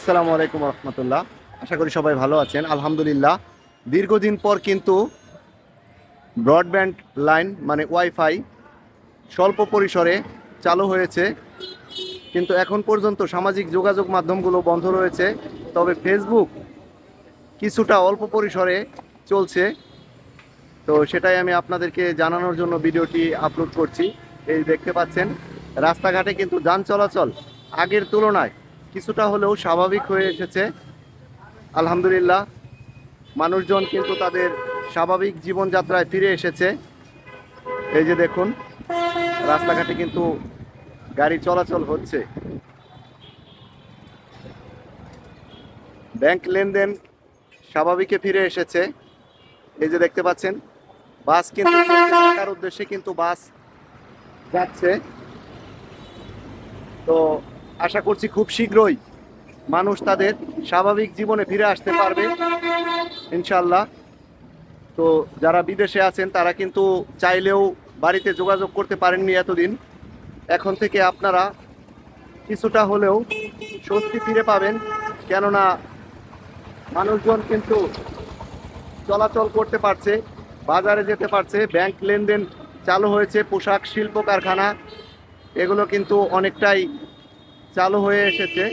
আসসালামু আলাইকুম রহমতুল্লাহ। আশা করি সবাই ভালো আছেন। আলহামদুলিল্লাহ, দীর্ঘদিন পর কিন্তু ব্রডব্যান্ড লাইন মানে ওয়াইফাই স্বল্প পরিসরে চালু হয়েছে। কিন্তু এখন পর্যন্ত সামাজিক যোগাযোগ মাধ্যমগুলো বন্ধ রয়েছে। তবে ফেসবুক কিছুটা অল্প পরিসরে চলছে। তো সেটাই আমি আপনাদেরকে জানানোর জন্য ভিডিওটি আপলোড করছি। এই দেখতে পাচ্ছেন, রাস্তাঘাটে কিন্তু যান চলাচল আগের তুলনায় কিছুটা হলেও স্বাভাবিক হয়ে এসেছে। আলহামদুলিল্লাহ, মানুষজন কিন্তু তাদের স্বাভাবিক জীবনযাত্রায় ফিরে এসেছে। এই যে দেখুন, রাস্তাঘাটে কিন্তু গাড়ি চলাচল হচ্ছে। ব্যাংক লেনদেন স্বাভাবিকে ফিরে এসেছে। এই যে দেখতে পাচ্ছেন, বাস কিন্তু ঢাকার উদ্দেশ্যে কিন্তু বাস যাচ্ছে। তো আশা করছি খুব শীঘ্রই মানুষ তাদের স্বাভাবিক জীবনে ফিরে আসতে পারবে ইনশাল্লাহ তো যারা বিদেশে আছেন, তারা কিন্তু চাইলেও বাড়িতে যোগাযোগ করতে পারেননি এতদিন। এখন থেকে আপনারা কিছুটা হলেও স্বস্তি ফিরে পাবেন, কেননা মানুষজন কিন্তু চলাচল করতে পারছে, বাজারে যেতে পারছে, ব্যাংক লেনদেন চালু হয়েছে, পোশাক, শিল্প কারখানা, এগুলো কিন্তু অনেকটাই চালু হয়ে এসেছে।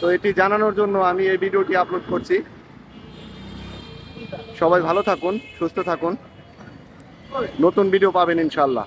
তো এটি জানানোর জন্য আমি এই ভিডিওটি আপলোড করছি। সবাই ভালো থাকুন, সুস্থ থাকুন। নতুন ভিডিও পাবেন ইনশাল্লাহ